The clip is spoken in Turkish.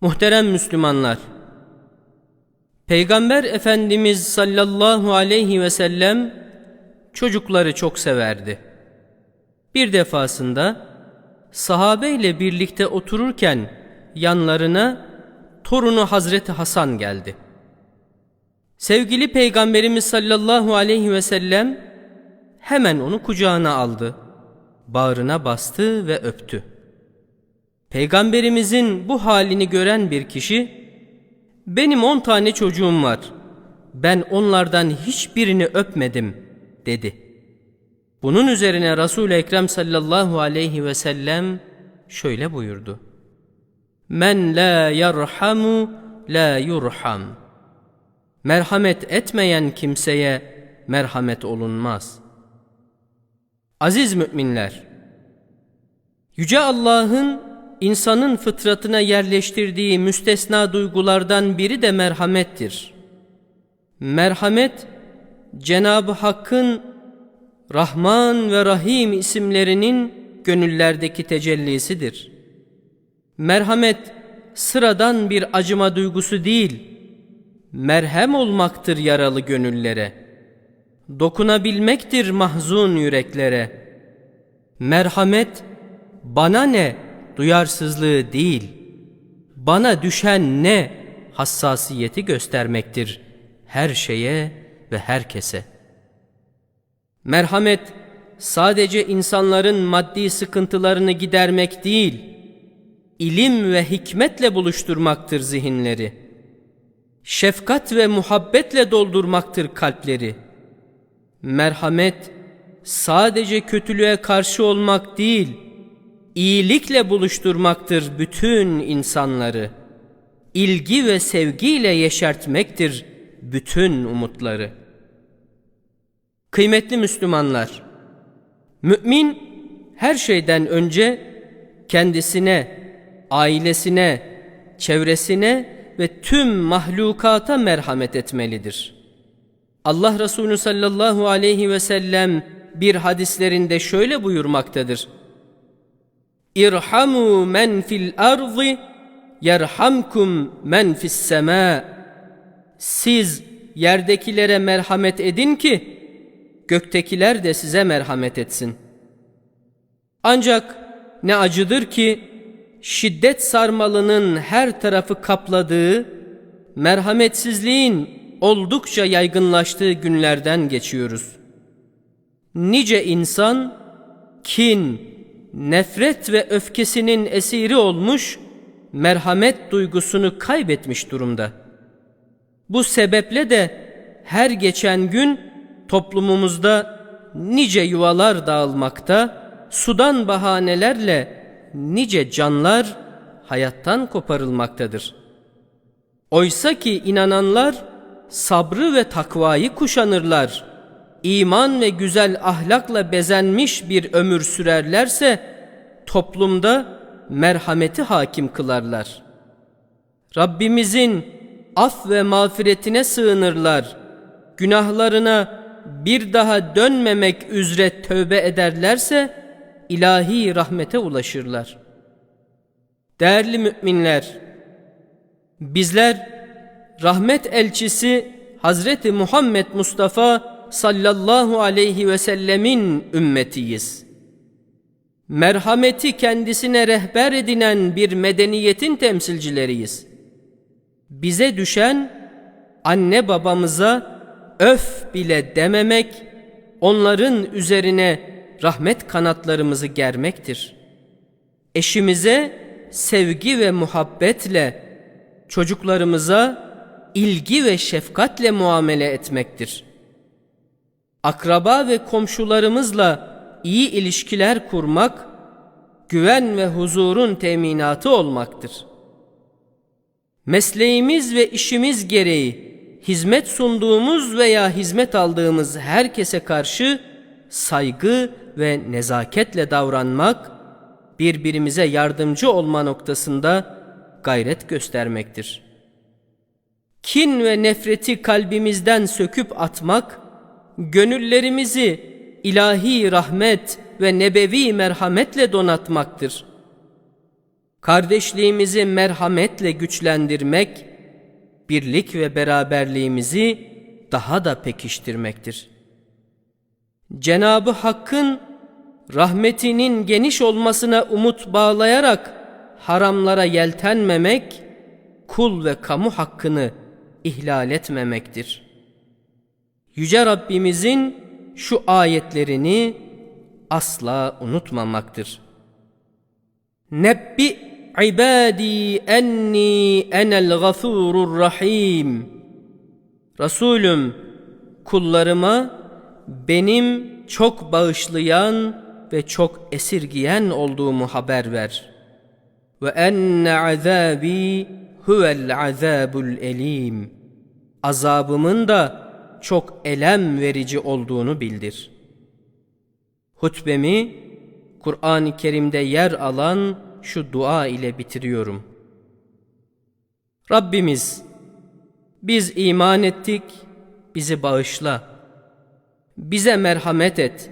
Muhterem Müslümanlar, Peygamber Efendimiz sallallahu aleyhi ve sellem çocukları çok severdi. Bir defasında sahabe ile birlikte otururken yanlarına torunu Hazreti Hasan geldi. Sevgili Peygamberimiz sallallahu aleyhi ve sellem hemen onu kucağına aldı, bağrına bastı ve öptü. Peygamberimizin bu halini gören bir kişi, benim on tane çocuğum var, ben onlardan hiçbirini öpmedim dedi. Bunun üzerine Resul-i Ekrem sallallahu aleyhi ve sellem şöyle buyurdu. Men la yerhamu la yurham. Merhamet etmeyen kimseye merhamet olunmaz. Aziz müminler, Yüce Allah'ın insanın fıtratına yerleştirdiği müstesna duygulardan biri de merhamettir. Merhamet, Cenab-ı Hakk'ın Rahman ve Rahim isimlerinin gönüllerdeki tecellisidir. Merhamet, sıradan bir acıma duygusu değil, merhem olmaktır yaralı gönüllere. Dokunabilmektir mahzun yüreklere. Merhamet, bana ne duyarsızlığı değil, bana düşen ne hassasiyeti göstermektir her şeye ve herkese. Merhamet sadece insanların maddi sıkıntılarını gidermek değil, ilim ve hikmetle buluşturmaktır zihinleri. Şefkat ve muhabbetle doldurmaktır kalpleri. Merhamet sadece kötülüğe karşı olmak değil, iyilikle buluşturmaktır bütün insanları. İlgi ve sevgiyle yeşertmektir bütün umutları. Kıymetli Müslümanlar, mümin her şeyden önce kendisine, ailesine, çevresine ve tüm mahlukata merhamet etmelidir. Allah Resulü sallallahu aleyhi ve sellem bir hadislerinde şöyle buyurmaktadır. İrhamu men fil ardı yerhamkum men fis sema. Siz yerdekilere merhamet edin ki göktekiler de size merhamet etsin. Ancak ne acıdır ki şiddet sarmalının her tarafı kapladığı, merhametsizliğin oldukça yaygınlaştığı günlerden geçiyoruz. Nice insan kin, nefret ve öfkesinin esiri olmuş, merhamet duygusunu kaybetmiş durumda. Bu sebeple de her geçen gün toplumumuzda nice yuvalar dağılmakta, sudan bahanelerle nice canlar hayattan koparılmaktadır. Oysa ki inananlar sabrı ve takvayı kuşanırlar. İman ve güzel ahlakla bezenmiş bir ömür sürerlerse toplumda merhameti hakim kılarlar. Rabbimizin af ve mağfiretine sığınırlar. Günahlarına bir daha dönmemek üzere tövbe ederlerse ilahi rahmete ulaşırlar. Değerli müminler, bizler rahmet elçisi Hazreti Muhammed Mustafa sallallahu aleyhi ve sellemin ümmetiyiz. Merhameti kendisine rehber edinen bir medeniyetin temsilcileriyiz. Bize düşen anne babamıza öf bile dememek, onların üzerine rahmet kanatlarımızı germektir. Eşimize sevgi ve muhabbetle, çocuklarımıza ilgi ve şefkatle muamele etmektir. Akraba ve komşularımızla iyi ilişkiler kurmak, güven ve huzurun teminatı olmaktır. Mesleğimiz ve işimiz gereği hizmet sunduğumuz veya hizmet aldığımız herkese karşı saygı ve nezaketle davranmak, birbirimize yardımcı olma noktasında gayret göstermektir. Kin ve nefreti kalbimizden söküp atmak, gönüllerimizi ilahi rahmet ve nebevi merhametle donatmaktır. kardeşliğimizi merhametle güçlendirmek, birlik ve beraberliğimizi daha da pekiştirmektir. Cenabı Hakk'ın rahmetinin geniş olmasına umut bağlayarak haramlara yeltenmemek, kul ve kamu hakkını ihlal etmemektir. Yüce Rabbimizin şu ayetlerini asla unutmamaktır. Nebbi ibadi enni enel gafurur rahim. Resulüm kullarıma benim çok bağışlayan ve çok esirgiyen olduğumu haber ver. Ve enne azabi huvel azabul elim. Azabımın da çok elem verici olduğunu bildir. Hutbemi Kur'an-ı Kerim'de yer alan şu dua ile bitiriyorum. Rabbimiz biz iman ettik, bizi bağışla. Bize merhamet et.